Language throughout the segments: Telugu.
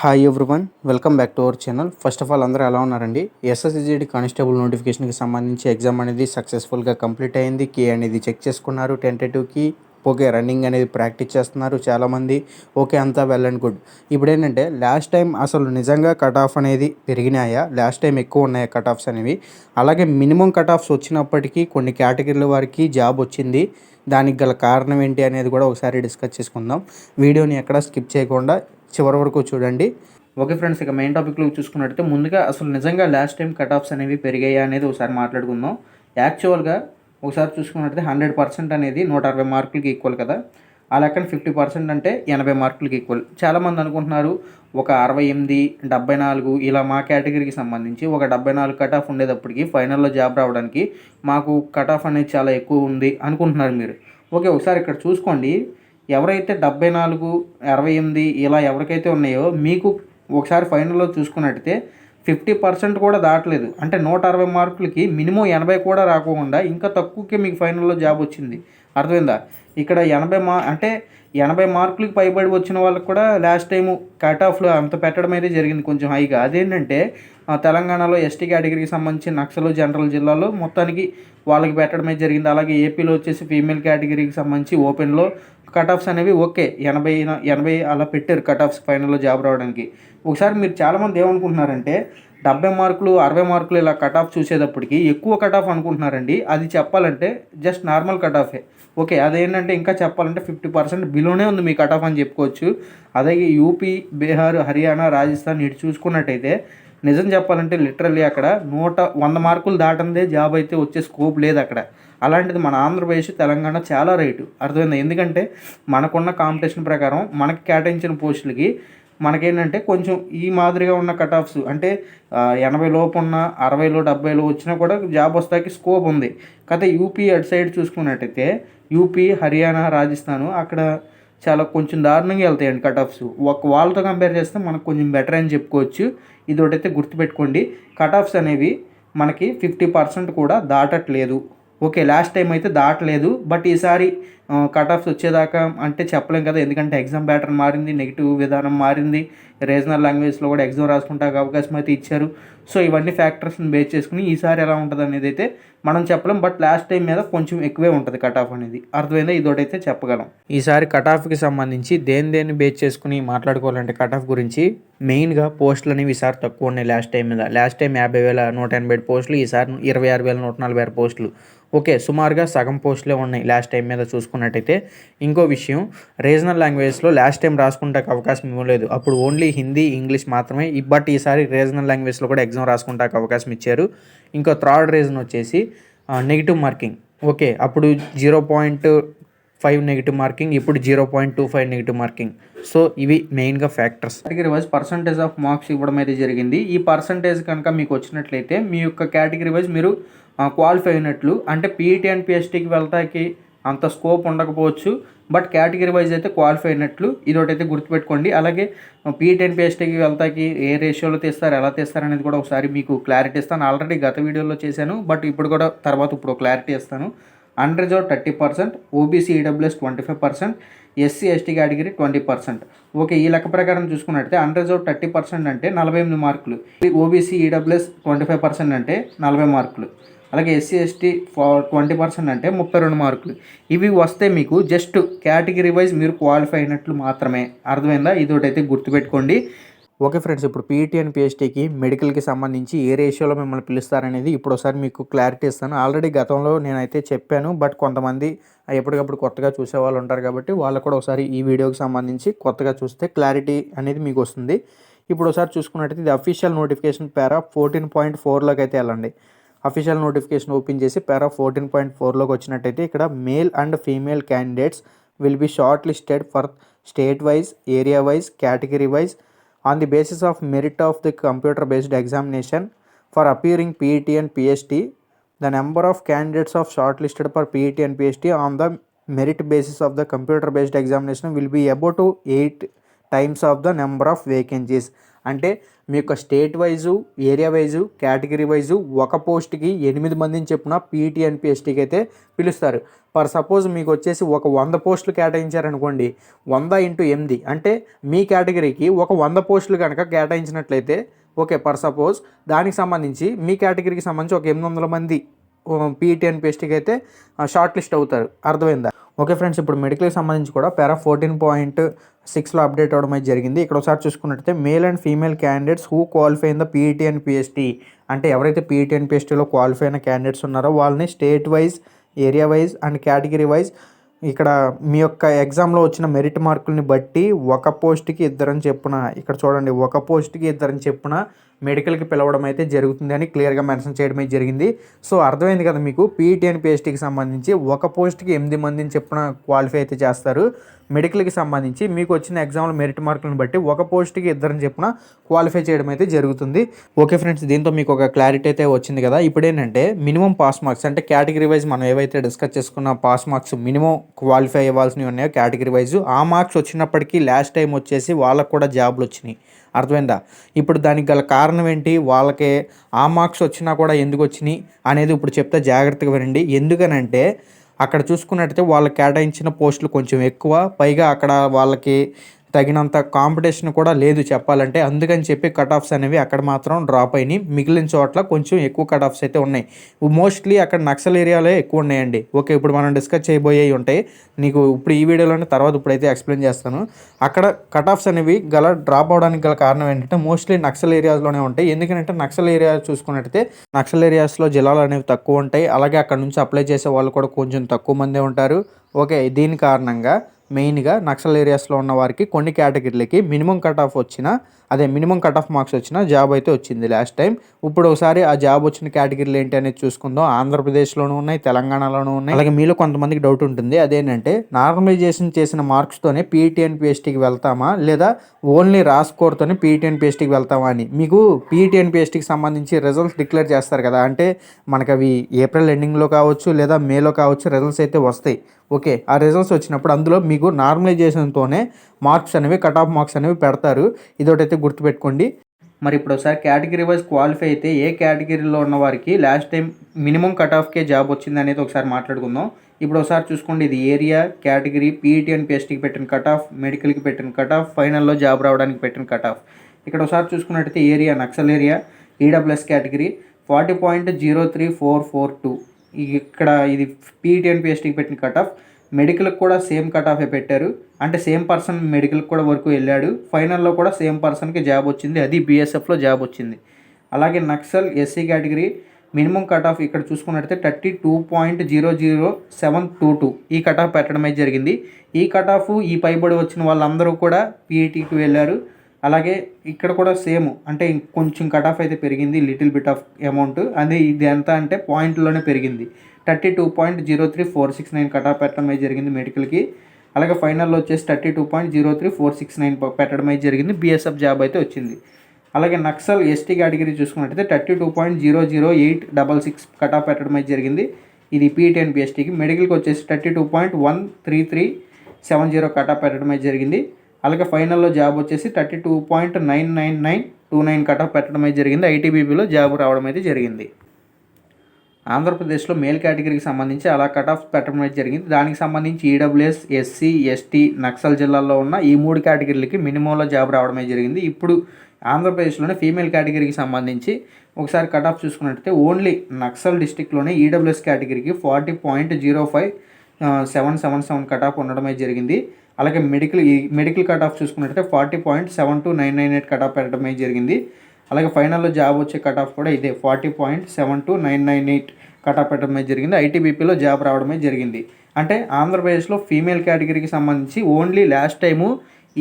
Hi everyone welcome back to our channel first of all అందరూ ఎలా ఉన్నారండి? ఎస్ఎస్జీడి కానిస్టేబుల్ నోటిఫికేషన్కి సంబంధించి ఎగ్జామ్ అనేది సక్సెస్ఫుల్గా కంప్లీట్ అయింది. కీ అనేది చెక్ చేసుకున్నారు. టెంటేటివ్కి ఓకే రన్నింగ్ అనేది ప్రాక్టీస్ చేస్తున్నారు చాలామంది. ఓకే అంతా వెల్ అండ్ గుడ్ ఇప్పుడు ఏంటంటే లాస్ట్ టైం అసలు నిజంగా కట్ ఆఫ్ అనేది పెరిగినాయా? లాస్ట్ టైం ఎక్కువ ఉన్నాయా కట్ ఆఫ్స్ అనేవి? అలాగే మినిమం కట్ ఆఫ్స్ వచ్చినప్పటికీ కొన్ని కేటగిరీల వారికి జాబ్ వచ్చింది. దానికి గల కారణం ఏంటి అనేది కూడా ఒకసారి డిస్కస్ చేసుకుందాం. వీడియోని ఎక్కడ స్కిప్ చేయకుండా చివరి వరకు చూడండి. ఓకే ఫ్రెండ్స్ ఇక మెయిన్ టాపిక్లో చూసుకున్నట్టయితే ముందుగా అసలు నిజంగా లాస్ట్ టైం కట్ ఆఫ్స్ అనేవి పెరిగాయా అనేది ఒకసారి మాట్లాడుకుందాం. యాక్చువల్గా ఒకసారి చూసుకున్నట్టయితే హండ్రెడ్ పర్సెంట్ అనేది నూట అరవై మార్కులకి ఈక్వల్ కదా. ఆ లెక్కన ఫిఫ్టీ పర్సెంట్ అంటే ఎనభై మార్కులకి ఈక్వల్ చాలామంది అనుకుంటున్నారు ఒక అరవై ఎనిమిది డెబ్బై నాలుగు ఇలా మా కేటగిరీకి సంబంధించి ఒక డెబ్బై నాలుగు కట్ ఆఫ్ ఉండేటప్పటికి ఫైనల్లో జాబ్ రావడానికి మాకు కట్ ఆఫ్ అనేది చాలా ఎక్కువ ఉంది అనుకుంటున్నారు మీరు. ఓకే ఒకసారి ఇక్కడ చూసుకోండి. ఎవరైతే డెబ్బై నాలుగు అరవై ఎనిమిది ఇలా ఎవరికైతే ఉన్నాయో మీకు ఒకసారి ఫైనల్లో చూసుకున్నట్టయితే ఫిఫ్టీ పర్సెంట్ కూడా దాటలేదు. అంటే నూట అరవై మార్కులకి మినిమం ఎనభై కూడా రాకుండా ఇంకా తక్కువకే మీకు ఫైనల్లో జాబ్ వచ్చింది. అర్థమైందా? ఇక్కడ ఎనభై మా అంటే ఎనభై మార్కులకు పైబడి వచ్చిన వాళ్ళకి కూడా లాస్ట్ టైము కట్ ఆఫ్లో అంత పెట్టడం అయితే జరిగింది కొంచెం హైగా అదేంటంటే తెలంగాణలో ఎస్టీ కేటగిరీకి సంబంధించి నక్సలు జనరల్ జిల్లాలో మొత్తానికి వాళ్ళకి పెట్టడమే జరిగింది. అలాగే ఏపీలో వచ్చేసి ఫీమేల్ కేటగిరీకి సంబంధించి ఓపెన్లో కట్ ఆఫ్స్ అనేవి ఓకే. ఎనభై ఎనభై అలా పెట్టారు కట్ ఆఫ్స్ ఫైనల్లో జాబ్ రావడానికి. ఒకసారి మీరు చాలామంది ఏమనుకుంటున్నారంటే డెబ్బై మార్కులు అరవై మార్కులు ఇలా కట్ ఆఫ్ చూసేటప్పటికి ఎక్కువ కట్ ఆఫ్ అనుకుంటున్నారండి. అది చెప్పాలంటే జస్ట్ నార్మల్ కట్ ఆఫే ఓకే అదేంటంటే ఇంకా చెప్పాలంటే ఫిఫ్టీ పర్సెంట్ బిలోనే ఉంది మీ కట్ ఆఫ్ అని చెప్పుకోవచ్చు. అదే యూపీ బీహార్ హర్యానా రాజస్థాన్ ఇటు చూసుకున్నట్టయితే నిజం చెప్పాలంటే లిటరల్లీ అక్కడ నూట వంద మార్కులు దాటందే జాబ్ అయితే వచ్చే స్కోప్ లేదు అక్కడ. అలాంటిది మన ఆంధ్రప్రదేశ్ తెలంగాణ చాలా రేటు. అర్థమైంది? ఎందుకంటే మనకున్న కాంపిటీషన్ ప్రకారం మనకి కేటాయించిన పోస్టులకి మనకేంటంటే కొంచెం ఈ మాదిరిగా ఉన్న కట్ ఆఫ్స్ అంటే ఎనభై లోపు ఉన్న అరవైలో డెబ్బైలో వచ్చినా కూడా జాబ్ వస్తాకి స్కోప్ ఉంది. కాకపోతే యూపీ అటు సైడ్ చూసుకున్నట్టయితే యూపీ హర్యానా రాజస్థాన్ అక్కడ చాలా కొంచెం దారుణంగా వెళ్తాయండి కట్ ఆఫ్స్ ఒక వాళ్ళతో కంపేర్ చేస్తే మనకు కొంచెం బెటర్ అని చెప్పుకోవచ్చు. ఇది ఒకటైతే గుర్తుపెట్టుకోండి. కట్ ఆఫ్స్ అనేవి మనకి ఫిఫ్టీ పర్సెంట్ కూడా దాటట్లేదు. ఓకే లాస్ట్ టైం అయితే దాటలేదు. బట్ ఈసారి కట్ ఆఫ్స్ వచ్చేదాకా అంటే చెప్పలేం కదా ఎందుకంటే ఎగ్జామ్ ప్యాటర్న్ మారింది నెగిటివ్ విధానం మారింది. రీజనల్ లాంగ్వేజ్లో కూడా ఎగ్జామ్ రాసుకుంటాక అవకాశం అయితే ఇచ్చారు. సో ఇవన్నీ ఫ్యాక్టర్స్ని బేస్ చేసుకుని ఈసారి ఎలా ఉంటుంది అనేది అయితే మనం చెప్పలేం. బట్ లాస్ట్ టైం మీద కొంచెం ఎక్కువే ఉంటుంది కట్ ఆఫ్ అనేది. అర్థమైందా? అయితే చెప్పగలం. ఈసారి కట్ ఆఫ్కి సంబంధించి దేని దేన్ని బేస్ చేసుకుని మాట్లాడుకోవాలంటే కట్ ఆఫ్ గురించి మెయిన్గా పోస్టులు అనేవి ఈసారి తక్కువ ఉన్నాయి లాస్ట్ టైం మీద. లాస్ట్ టైం యాభై వేల నూట ఎనభై పోస్టులు ఈసారి ఇరవై ఆరు వేల నూట నలభై ఆరు పోస్టులు ఓకే సుమారుగా సగం పోస్టులే ఉన్నాయి లాస్ట్ టైం మీద చూసుకున్నట్టయితే ఇంకో విషయం రీజనల్ లాంగ్వేజ్లో లాస్ట్ టైం రాసుకుంటానికి అవకాశం ఇవ్వలేదు. అప్పుడు ఓన్లీ హిందీ ఇంగ్లీష్ మాత్రమే. బట్ ఈసారి రీజనల్ లాంగ్వేజ్లో కూడా ఎగ్జామ్ రాసుకుంటానికి అవకాశం ఇచ్చారు. ఇంకో థర్డ్ రీజన్ వచ్చేసి నెగిటివ్ మార్కింగ్. ఓకే అప్పుడు zero point five negative marking ఇప్పుడు zero point two five negative marking. So ఇవి మెయిన్గా factors. Category wise percentage of marks ఇవ్వడం అయితే జరిగింది. ఈ పర్సంటేజ్ కనుక మీకు వచ్చినట్లయితే మీ యొక్క కేటగిరీ వైజ్ మీరు క్వాలిఫై అయినట్లు అంటే పీఈటీ అండ్ పిఎస్టీకి వెళ్తాకి అంత స్కోప్ ఉండకపోవచ్చు బట్ కేటగిరీ వైజ్ అయితే క్వాలిఫై అయినట్లు ఇది ఒకటైతే గుర్తుపెట్టుకోండి. అలాగే పీఈటీ అండ్ పిఎస్టీకి వెళ్తాకి ఏ రేషియోలో తీస్తారు ఎలా తీస్తారు అనేది కూడా ఒకసారి మీకు క్లారిటీ ఇస్తాను. ఆల్రెడీ గత వీడియోలో చేశాను బట్ ఇప్పుడు కూడా తర్వాత ఇప్పుడు క్లారిటీ ఇస్తాను. Unreserve thirty percent OBC EWS twenty five percent SC ST category twenty percent okay ఈ లెక్క ప్రకారం చూసుకున్నట్టే అన్రిజర్వ్ థర్టీ పర్సెంట్ అంటే నలభై ఎనిమిది మార్కులు. OBC EWS twenty five percent అంటే నలభై మార్కులు. అలాగే ఎస్సీ ఎస్టీ ట్వంటీ పర్సెంట్ అంటే ముప్పై రెండు మార్కులు. ఇవి వస్తే మీకు జస్ట్ కేటగిరీ వైజ్ మీరు క్వాలిఫై అయినట్లు మాత్రమే. అర్థమైందా? ఇది ఒకటి అయితే గుర్తుపెట్టుకోండి. ఓకే ఫ్రెండ్స్ ఇప్పుడు పీఈటీ అండ్ పిహెచ్టీకి మెడికల్కి సంబంధించి ఏ రేషియోలో మిమ్మల్ని పిలుస్తారనేది ఇప్పుడు ఒకసారి మీకు క్లారిటీ ఇస్తాను. ఆల్రెడీ గతంలో నేనైతే చెప్పాను బట్ కొంతమంది ఎప్పటికప్పుడు కొత్తగా చూసే వాళ్ళు ఉంటారు కాబట్టి వాళ్ళు కూడా ఒకసారి ఈ వీడియోకి సంబంధించి కొత్తగా చూస్తే క్లారిటీ అనేది మీకు వస్తుంది. ఇప్పుడు ఒకసారి చూసుకున్నట్టయితే ఇది official notification para? Fourteen point ఫోర్లోకి అయితే వెళ్ళండి. అఫీషియల్ నోటిఫికేషన్ ఓపెన్ చేసి పారా ఫోర్టీన్ పాయింట్ ఫోర్లోకి వచ్చినట్టయితే ఇక్కడ male and female candidates will be shortlisted for state wise area wise category wise on the basis of merit of the computer based examination for appearing PET and PST the number of candidates of shortlisted for PET and PST on the merit basis of the computer based examination will be above two eight times of the number of vacancies అంటే మీ యొక్క state wise area wise category wise ఒక పోస్ట్కి ఎనిమిది మందిని చెప్పున పీటీ అండ్ పిఎస్టీకి అయితే పిలుస్తారు. ఫర్ సపోజ్ మీకు వచ్చేసి ఒక వంద పోస్టులు కేటాయించారనుకోండి వంద ఇంటూ ఎనిమిది అంటే మీ కేటగిరీకి ఒక వంద పోస్టులు కనుక కేటాయించినట్లయితే ఓకే ఫర్ సపోజ్ దానికి సంబంధించి మీ కేటగిరీకి సంబంధించి ఒక ఎనిమిది వందల మంది పీఈటీ అండ్ అయితే షార్ట్ లిస్ట్ అవుతారు. అర్థమైందా? ఓకే ఫ్రెండ్స్ ఇప్పుడు మెడికల్కి సంబంధించి కూడా పారా ఫోర్టీన్ పాయింట్ సిక్స్లో అప్డేట్ అవడం అయితే జరిగింది. ఇక్కడ ఒకసారి చూసుకున్నట్టయితే male and female candidates who qualify in the PET and PST అంటే ఎవరైతే పీఈటీ అండ్ పిఎస్టీలో క్వాలిఫై అయిన క్యాండిడేట్స్ ఉన్నారో వాళ్ళని state wise area wise and category wise ఇక్కడ మీ యొక్క ఎగ్జామ్లో వచ్చిన మెరిట్ మార్కుల్ని బట్టి ఒక పోస్ట్కి ఇద్దరని చెప్పున ఇక్కడ చూడండి ఒక పోస్ట్కి ఇద్దరని చెప్పున మెడికల్కి పిలవడం అయితే జరుగుతుంది అని క్లియర్గా మెన్షన్ చేయడమే జరిగింది. సో అర్థమైంది కదా మీకు పీఈటీ అండ్ పిఎస్టీకి సంబంధించి ఒక పోస్ట్కి ఎనిమిది మందిని చెప్పున క్వాలిఫై అయితే చేస్తారు. మెడికల్కి సంబంధించి మీకు వచ్చిన ఎగ్జామ్లో మెరిట్ మార్కులను బట్టి ఒక పోస్ట్కి ఇద్దరిని చెప్పిన క్వాలిఫై చేయడం అయితే జరుగుతుంది. ఓకే ఫ్రెండ్స్ దీంతో మీకు ఒక క్లారిటీ అయితే వచ్చింది కదా. ఇప్పుడు ఏంటంటే మినిమం పాస్ మార్క్స్ అంటే కేటగిరీ వైజ్ మనం ఏవైతే డిస్కస్ చేసుకున్న పాస్ మార్క్స్ మినిమం క్వాలిఫై అవ్వాల్సినవి ఉన్నాయో కేటగిరీ వైజ్ ఆ మార్క్స్ వచ్చినప్పటికీ లాస్ట్ టైం వచ్చేసి వాళ్ళకు కూడా జాబ్లు వచ్చినాయి. అర్థమైందా? ఇప్పుడు దానికి గల కారణం ఏంటి? వాళ్ళకి ఆ మార్క్స్ వచ్చినా కూడా ఎందుకు వచ్చినాయి అనేది ఇప్పుడు చెప్తే జాగ్రత్తగా వినండి. ఎందుకనంటే అక్కడ చూసుకున్నట్టయితే వాళ్ళకి కేటాయించిన పోస్టులు కొంచెం ఎక్కువ. పైగా అక్కడ వాళ్ళకి తగినంత కాంపిటీషన్ కూడా లేదు చెప్పాలంటే. అందుకని చెప్పి కట్ ఆఫ్స్ అనేవి అక్కడ మాత్రం డ్రాప్ అయినాయి. మిగిలిన చోట్ల కొంచెం ఎక్కువ కట్ ఆఫ్స్ అయితే ఉన్నాయి. మోస్ట్లీ అక్కడ నక్సల్ ఏరియాలే ఎక్కువ ఉన్నాయండి. ఓకే ఇప్పుడు మనం డిస్కస్ చేయబోయేవి ఉంటాయి నీకు ఇప్పుడు ఈ వీడియోలోనే తర్వాత ఇప్పుడైతే ఎక్స్ప్లెయిన్ చేస్తాను. అక్కడ కట్ ఆఫ్స్ అనేవి గల డ్రాప్ అవడానికి గల కారణం ఏంటంటే మోస్ట్లీ నక్సల్ ఏరియాస్లోనే ఉంటాయి. ఎందుకంటే నక్సల్ ఏరియా చూసుకున్నట్టయితే నక్సల్ ఏరియాస్లో జిల్లాలు అనేవి తక్కువ ఉంటాయి. అలాగే అక్కడ నుంచి అప్లై చేసే వాళ్ళు కూడా కొంచెం తక్కువ మందే ఉంటారు. ఓకే దీని కారణంగా మెయిన్గా నక్సల్ ఏరియాస్లో ఉన్న వారికి కొన్ని కేటగిరీలకి మినిమం కట్ ఆఫ్ వచ్చిన అదే మినిమం కట్ ఆఫ్ మార్క్స్ వచ్చిన జాబ్ అయితే వచ్చింది లాస్ట్ టైం ఇప్పుడు ఒకసారి ఆ జాబ్ వచ్చిన కేటగిరీలు ఏంటి అనేది చూసుకుందాం. ఆంధ్రప్రదేశ్లోనూ ఉన్నాయి తెలంగాణలోనూ ఉన్నాయి. అలాగే మీలో కొంతమందికి డౌట్ ఉంటుంది. అదేంటంటే నార్మలైజేషన్ చేసిన మార్క్స్తోనే పీఈటీ అండ్ పిఎస్టీకి వెళ్తామా? లేదా ఓన్లీ రా స్కోర్తోనే పీఈటీ అండ్ పిఎస్టీకి వెళ్తామా అని? మీకు పీఈటీ అండ్ పిఎస్టీకి సంబంధించి రిజల్ట్స్ డిక్లేర్ చేస్తారు కదా. అంటే మనకు అవి ఏప్రిల్ ఎండింగ్లో కావచ్చు లేదా మేలో కావచ్చు రిజల్ట్స్ అయితే వస్తాయి. ఓకే ఆ రిజల్ట్స్ వచ్చినప్పుడు అందులో మీకు నార్మలైజేషన్తోనే మార్క్స్ అనేవి కట్ ఆఫ్ మార్క్స్ అనేవి పెడతారు. ఇదొకటైతే గుర్తుపెట్టుకోండి. మరి ఇప్పుడు ఒకసారి కేటగిరీ వైజ్ క్వాలిఫై అయితే ఏ కేటగిరీలో ఉన్న వారికి లాస్ట్ టైం మినిమం కట్ ఆఫ్కే జాబ్ వచ్చింది అనేది ఒకసారి మాట్లాడుకుందాం. ఇప్పుడు ఒకసారి చూసుకోండి ఇది ఏరియా కేటగిరీ పీఈటీ అండ్ పిఎస్టీకి పెట్టిన కట్ ఆఫ్ మెడికల్కి పెట్టిన కట్ ఆఫ్ ఫైనల్లో జాబ్ రావడానికి పెట్టిన కట్ ఆఫ్ ఇక్కడ ఒకసారి చూసుకున్నట్టయితే area naxal area EWS category forty point zero three four four two ఇక్కడ ఇది పీఈటీ అండ్ పిఎస్టీకి పెట్టిన కట్ ఆఫ్ మెడికల్కి కూడా సేమ్ కట్ ఆఫే పెట్టారు. అంటే సేమ్ పర్సన్ మెడికల్కి కూడా వరకు వెళ్ళాడు. ఫైనల్లో కూడా సేమ్ పర్సన్కి జాబ్ వచ్చింది. అది బీఎస్ఎఫ్లో జాబ్ వచ్చింది. అలాగే naxal SC category minimum cut off ఇక్కడ చూసుకున్నట్టయితే thirty two point zero zero seven two two ఈ కట్ ఆఫ్ పెట్టడమే జరిగింది. ఈ కట్ ఆఫ్ ఈ పైబడి వచ్చిన వాళ్ళందరూ కూడా పీఈటీకి వెళ్ళారు. అలాగే ఇక్కడ కూడా సేమ్ అంటే కొంచెం కట్ ఆఫ్ అయితే పెరిగింది లిటిల్ బిట్ ఆఫ్ అమౌంట్ అది ఇది ఎంత అంటే పాయింట్లోనే పెరిగింది. Thirty two point zero three four six nine cut off పెట్టడం అయితే జరిగింది మెడికల్కి అలాగే ఫైనల్లో వచ్చేసి thirty two point zero three four six nine పెట్టడం అయితే జరిగింది. బీఎస్ఎఫ్ జాబ్ అయితే వచ్చింది. అలాగే నక్సల్ ఎస్టీ కేటగిరీ చూసుకున్నట్టయితే thirty two point zero zero eight double six cut off పెట్టడం అయితే జరిగింది. ఇది పీటీ అండ్ బీఎస్టీకి మెడికల్కి వచ్చేసి thirty two point one three three seven zero cut off పెట్టడం అయితే జరిగింది. అలాగే ఫైనల్లో జాబ్ వచ్చేసి thirty two point nine nine nine two nine cut off పెట్టడం అయితే జరిగింది. ఐటీబీపీలో జాబ్ రావడం అయితే జరిగింది. ఆంధ్రప్రదేశ్లో మేల్ కేటగిరీకి సంబంధించి అలా కట్ ఆఫ్ పెట్టడం అయితే జరిగింది. దానికి సంబంధించి ఈడబ్ల్యూఎస్ ఎస్సీ ఎస్టీ నక్సల్ జిల్లాల్లో ఉన్న ఈ మూడు కేటగిరీలకి మినిమంలో జాబ్ రావడమే జరిగింది. ఇప్పుడు ఆంధ్రప్రదేశ్లోనే ఫీమేల్ కేటగిరీకి సంబంధించి ఒకసారి కట్ ఆఫ్ చూసుకున్నట్టయితే ఓన్లీ నక్సల్ డిస్టిక్లోనే ఈడబ్ల్యూఎస్ కేటగిరీకి forty point zero five seven seven seven cut off ఉండడమే జరిగింది. అలాగే మెడికల్ ఈ మెడికల్ కట్ ఆఫ్ చూసుకున్నట్టయితే forty point seven two nine nine eight cut off పెట్టడమే జరిగింది. అలాగే ఫైనల్లో జాబ్ వచ్చే కట్ ఆఫ్ కూడా ఇదే forty point seven two nine nine eight cut off పెట్టడమే జరిగింది. ఐటీబీపీలో జాబ్ రావడమే జరిగింది. అంటే ఆంధ్రప్రదేశ్లో ఫీమేల్ కేటగిరీకి సంబంధించి ఓన్లీ లాస్ట్ టైము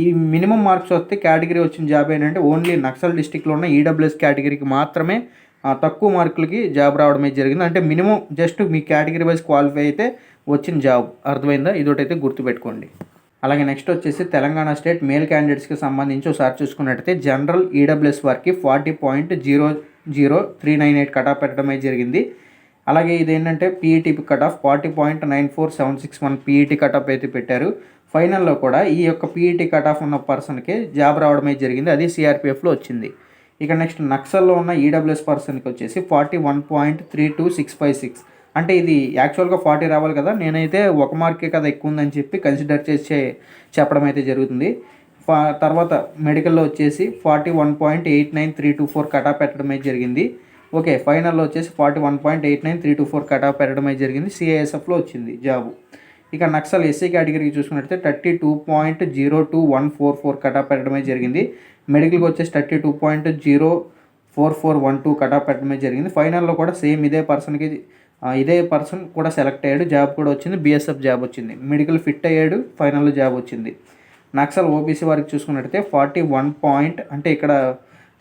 ఈ మినిమం మార్క్స్ వస్తే కేటగిరీ వచ్చిన జాబ్ ఏంటంటే ఓన్లీ నక్సల్ డిస్టిక్లో ఉన్న ఈడబ్ల్యూఎస్ కేటగిరీకి మాత్రమే తక్కువ మార్కులకి జాబ్ రావడమే జరిగింది. అంటే మినిమం జస్ట్ మీ కేటగిరీ వైజ్ క్వాలిఫై అయితే వచ్చిన జాబ్ అర్థమైందా? ఇదోటైతే గుర్తుపెట్టుకోండి. అలాగే నెక్స్ట్ వచ్చేసి తెలంగాణ స్టేట్ మేల్ క్యాండిడేట్స్కి సంబంధించి ఒకసారి చూసుకున్నట్టయితే జనరల్ ఈడబ్ల్యూఎస్ వారికి forty point zero zero three nine eight cutoff పెట్టడమే జరిగింది. అలాగే ఇది ఏంటంటే PET cut off forty point nine four seven six one PET cut off అయితే పెట్టారు. ఫైనల్లో కూడా ఈ యొక్క పీఈటీ కట్ ఆఫ్ ఉన్న పర్సన్కి జాబ్ రావడమే జరిగింది. అది సిఆర్పిఎఫ్లో వచ్చింది. ఇక నెక్స్ట్ నక్సల్లో ఉన్న ఈడబ్ల్యూఎస్ పర్సన్కి వచ్చేసి forty one point three two six five six. అంటే ఇది యాక్చువల్గా ఫార్టీ రావాలి కదా నేనైతే ఒక మార్కే కదా ఎక్కువ ఉందని చెప్పి కన్సిడర్ చేసి చెప్పడం అయితే జరుగుతుంది. ఫా తర్వాత మెడికల్లో వచ్చేసి forty one point eight nine three two four cutoff పెట్టడమే జరిగింది. ఓకే ఫైనల్లో వచ్చేసి forty one point eight nine three two four cutoff పెట్టడమే జరిగింది. సిఐఎస్ఎఫ్లో వచ్చింది జాబు. ఇక నక్సల్ ఎస్సీ కేటగిరీకి చూసుకున్నట్లయితే thirty two point zero two one four four cutoff పెట్టడమే జరిగింది. మెడికల్కి వచ్చేసి thirty two point zero four four one two cutoff పెట్టడమే జరిగింది. ఫైనల్లో కూడా సేమ్ ఇదే పర్సన్కి ఇదే పర్సన్ కూడా సెలెక్ట్ అయ్యాడు. జాబ్ కూడా వచ్చింది. బీఎస్ఎఫ్ జాబ్ వచ్చింది. మెడికల్ ఫిట్ అయ్యాడు. ఫైనల్లో జాబ్ వచ్చింది. నక్సల్ ఓబీసీ వారికి చూసుకున్నట్టయితే ఫార్టీ వన్ పాయింట్ అంటే ఇక్కడ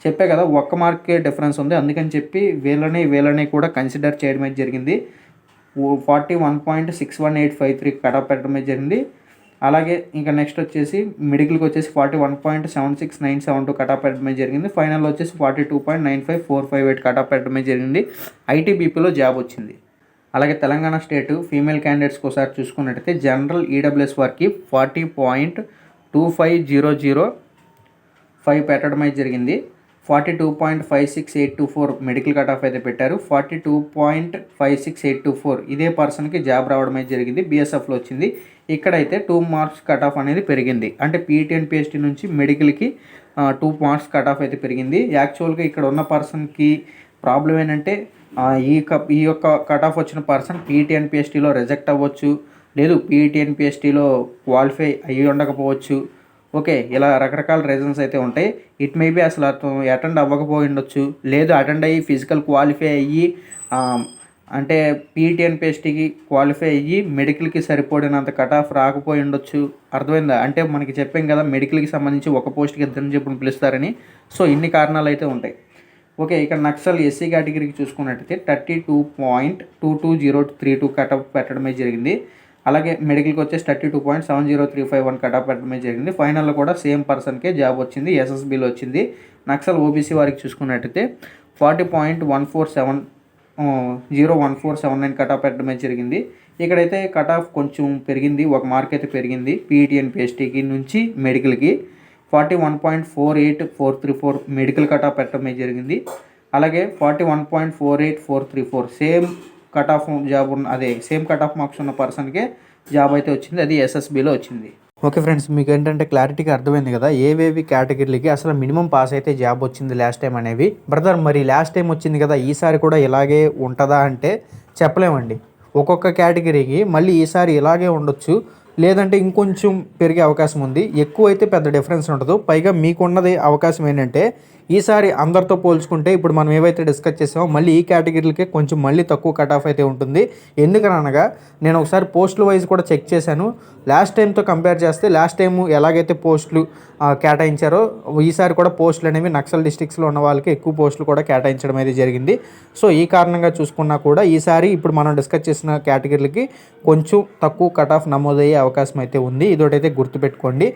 చెప్పే కదా ఒక్క మార్కే డిఫరెన్స్ ఉంది. అందుకని చెప్పి వీళ్ళని వీళ్ళని కూడా కన్సిడర్ చేయడమే జరిగింది. Forty one point six one eight five three cutoff పెట్టడమే జరిగింది. అలాగే ఇంకా నెక్స్ట్ వచ్చేసి మెడికల్కి వచ్చేసి forty one point seven six nine seven two cutoff పెట్టడమే జరిగింది. ఫైనల్ వచ్చేసి forty two point nine five four five eight cutoff పెట్టడమే జరిగింది. ఐటీబీపీలో జాబ్ వచ్చింది. అలాగే తెలంగాణ స్టేట్ ఫీమేల్ క్యాండిడేట్స్కి ఒకసారి చూసుకున్నట్టయితే జనరల్ ఈడబ్ల్యూఎస్ వారికి forty point two five zero zero five పెట్టడమే జరిగింది. Forty two point five six eight two four medical cut off అయితే పెట్టారు. Forty two point five six eight two four ఇదే పర్సన్కి జాబ్ రావడం అయితే జరిగింది. బీఎస్ఎఫ్లో వచ్చింది. ఇక్కడైతే టూ మార్క్స్ కట్ ఆఫ్ అనేది పెరిగింది. అంటే పీటీ అండ్ పిఎస్టీ నుంచి మెడికల్కి టూ మార్క్స్ కట్ ఆఫ్ అయితే పెరిగింది. యాక్చువల్గా ఇక్కడ ఉన్న పర్సన్కి ప్రాబ్లం ఏంటంటే ఈ కప్ ఈ యొక్క కట్ ఆఫ్ వచ్చిన పర్సన్ పీటీ అండ్ పిఎస్టీలో రిజెక్ట్ అవ్వచ్చు. లేదు పీఈటీ అండ్ పిఎస్టీలో క్వాలిఫై అయ్యి ఉండకపోవచ్చు ఓకే ఇలా రకరకాల రీజన్స్ అయితే ఉంటాయి. ఇట్ మే బి అసలు అతను అటెండ్ అవ్వకపోయి ఉండొచ్చు లేదు అటెండ్ అయ్యి ఫిజికల్ క్వాలిఫై అయ్యి అంటే పీఈటీ అండ్ క్వాలిఫై అయ్యి మెడికల్కి సరిపడినంత కట్ ఆఫ్ రాకపోయి ఉండొచ్చు. అర్థమైందా? అంటే మనకి చెప్పాం కదా మెడికల్కి సంబంధించి ఒక పోస్ట్కి ఇద్దరిని చెప్పుని పిలుస్తారని. సో ఇన్ని కారణాలు అయితే ఉంటాయి. ఓకే ఇక్కడ నక్సల్ ఎస్సీ కేటగిరీకి చూసుకున్నట్టయితే thirty two point two two zero three two cutoff పెట్టడమే జరిగింది. అలాగే మెడికల్కి వచ్చేసి thirty two point seven zero three five one cutoff పెట్టడమే జరిగింది. ఫైనల్లో కూడా సేమ్ పర్సన్కే జాబ్ వచ్చింది ఎస్ఎస్బీలో వచ్చింది. నక్సల్ ఓబీసీ వారికి చూసుకున్నట్టయితే forty point one four seven zero one four seven nine cut off పెట్టడమే జరిగింది. ఇక్కడైతే కట్ ఆఫ్ కొంచెం పెరిగింది ఒక మార్క్ అయితే పెరిగింది పీఈటీ అండ్ పిఎస్టీకి నుంచి మెడికల్కి. Forty one point four eight four three four medical cut off పెట్టడమే జరిగింది. అలాగే forty one point four eight four three four same cut off job ఉన్న అదే సేమ్ కట్ ఆఫ్ మార్క్స్ ఉన్న పర్సన్కే జాబ్ అయితే వచ్చింది అది ఎస్ఎస్బిలో వచ్చింది. ఓకే ఫ్రెండ్స్ మీకు ఏంటంటే క్లారిటీగా అర్థమైంది కదా ఏవేవి కేటగిరీలకి అసలు మినిమం పాస్ అయితే జాబ్ వచ్చింది లాస్ట్ టైం అనేవి. బ్రదర్ మరి లాస్ట్ టైం వచ్చింది కదా ఈసారి కూడా ఇలాగే ఉంటుందా అంటే చెప్పలేమండి. ఒక్కొక్క కేటగిరీకి మళ్ళీ ఈసారి ఇలాగే ఉండొచ్చు. లేదంటే ఇంకొంచెం పెరిగే అవకాశం ఉంది. ఎక్కువ అయితే పెద్ద డిఫరెన్స్ ఉండదు. పైగా మీకున్నది అవకాశం ఏంటంటే ఈసారి అందరితో పోల్చుకుంటే ఇప్పుడు మనం ఏవైతే డిస్కస్ చేసామో మళ్ళీ ఈ కేటగిరీలకే కొంచెం మళ్ళీ తక్కువ కట్ ఆఫ్ అయితే ఉంటుంది. ఎందుకనగా నేను ఒకసారి పోస్టుల వైజ్ కూడా చెక్ చేశాను. లాస్ట్ టైంతో కంపేర్ చేస్తే లాస్ట్ టైం ఎలాగైతే పోస్టులు కేటాయించారో ఈసారి కూడా పోస్టులు అనేవి నక్సల్ డిస్ట్రిక్ట్స్లో ఉన్న వాళ్ళకి ఎక్కువ పోస్టులు కూడా కేటాయించడం అయితే జరిగింది. సో ఈ కారణంగా చూసుకున్నా కూడా ఈసారి ఇప్పుడు మనం డిస్కస్ చేసిన కేటగిరీలకి కొంచెం తక్కువ కట్ ఆఫ్ నమోదయ్యే అవకాశం అయితే ఉంది. ఇదొకటైతే గుర్తుపెట్టుకోండి.